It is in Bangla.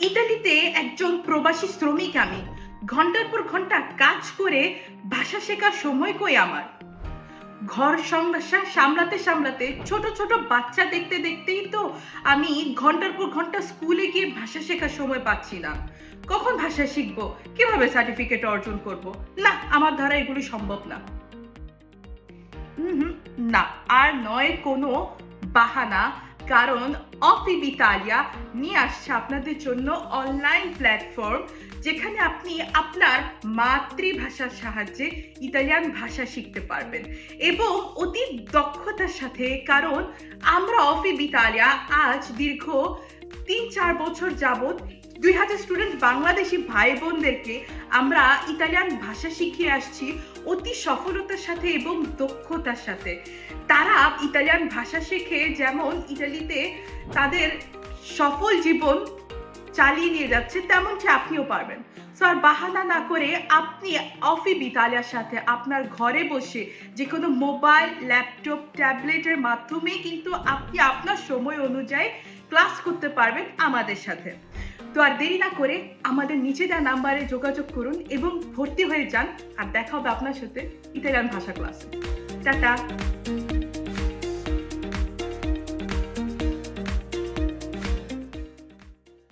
ইতালিতে একজন প্রবাসী শ্রমিক আমি। ঘণ্টার পর ঘণ্টা কাজ করে ভাষা শেখার সময় কই আমার? ঘর সংসার সামলাতে সামলাতে, ছোট ছোট বাচ্চা দেখতে দেখতেই তো আমি ঘণ্টার পর ঘণ্টা স্কুলে গিয়ে ভাষা শেখার সময় পাচ্ছি না। কখন ভাষা শিখব? কীভাবে সার্টিফিকেট অর্জন করব? না, আমার দ্বারা এগুলি সম্ভব না। না, আর নয় কোনো বাহানা। কারণ অফিব ইতালিয়া নিয়ে আসছে আপনাদের জন্য অনলাইন প্ল্যাটফর্ম যেখানে আপনি আপনার মাতৃভাষার সাহায্যে ইতালিয়ান ভাষা শিখতে পারবেন এবং অতি দক্ষতার সাথে, কারণ আমরা অফিব ইতালিয়া আজ দীর্ঘ তিন চার বছর যাবৎ দুই হাজার স্টুডেন্ট বাংলাদেশি ভাই বোনদেরকে আমরা ইতালিয়ান ভাষা শিখিয়ে আসছি অতি সফলতার সাথে এবং দক্ষতার সাথে। তারা ইতালিয়ান ভাষা শেখে যেমন ইতালিতে তাদের সফল জীবন চালিয়ে নিয়ে যাচ্ছে, তেমনটি আপনিও পারবেন। সো আর বাহানা না করে আপনি অফিব ইতালিয়ার সাথে আপনার ঘরে বসে যে কোনো মোবাইল, ল্যাপটপ, ট্যাবলেটের মাধ্যমে কিন্তু আপনি আপনার সময় অনুযায়ী ক্লাস করতে পারবেন আমাদের সাথে। তো আর দেরি না করে আমাদের নিচে দেওয়া নাম্বারে যোগাযোগ করুন এবং ভর্তি হয়ে যান আর দেখা হবে আপনার সাথে ইতালিয়ান ভাষা ক্লাসে। টাটা।